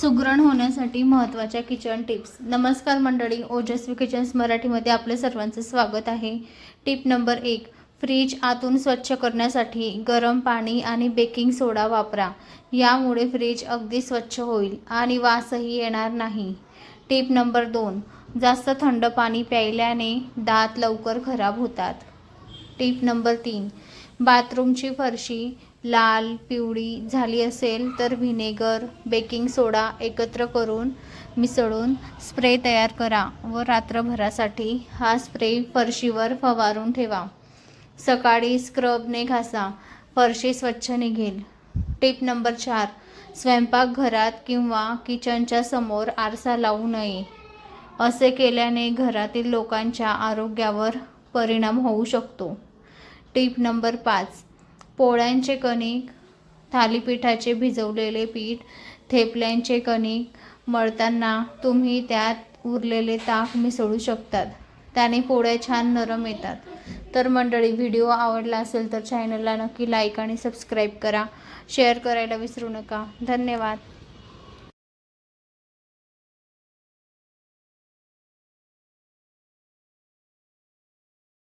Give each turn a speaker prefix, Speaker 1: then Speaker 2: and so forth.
Speaker 1: सुग्रण होण्यासाठी महत्त्वाच्या kitchen tips. नमस्कार मंडळी ओजस्वी किचन्स मराठीमध्ये आपले सर्वांचं स्वागत आहे. टिप नंबर एक फ्रीज आतून स्वच्छ करण्यासाठी गरम पाणी आणि बेकिंग सोडा वापरा. यामुळे फ्रीज अगदी स्वच्छ होईल आणि वासही येणार नाही. टिप नंबर दोन जास्त थंड पाणी प्यायल्याने दात लवकर खराब होतात. टिप नंबर तीन बाथरूमची फरशी लाल पिवळी झाली असेल तर व्हिनेगर बेकिंग सोडा एकत्र करून मिसळून स्प्रे तयार करा व रात्रभरासाठी हा स्प्रे फरशीवर फवारून ठेवा. सकाळी स्क्रबने घासा. फरशी स्वच्छ निघेल. टिप नंबर चार. स्वयंपाकघरात किंवा किचनच्या समोर आरसा लावू नये. असे केल्याने घरातील लोकांच्या आरोग्यावर परिणाम होऊ शकतो. टीप नंबर पाच. पोळ्यांचे कणिक थालीपीठाचे भिजवलेले पीठ थेपल्यांचे कणिक मळताना तुम्ही त्यात उरलेले ताक मिसळू शकतात. त्याने पोळ्या छान नरम येतात. तर मंडळी व्हिडिओ आवडला असेल तर चॅनलला नक्की लाईक आणि सबस्क्राईब करा. शेअर करायला विसरू नका. धन्यवाद.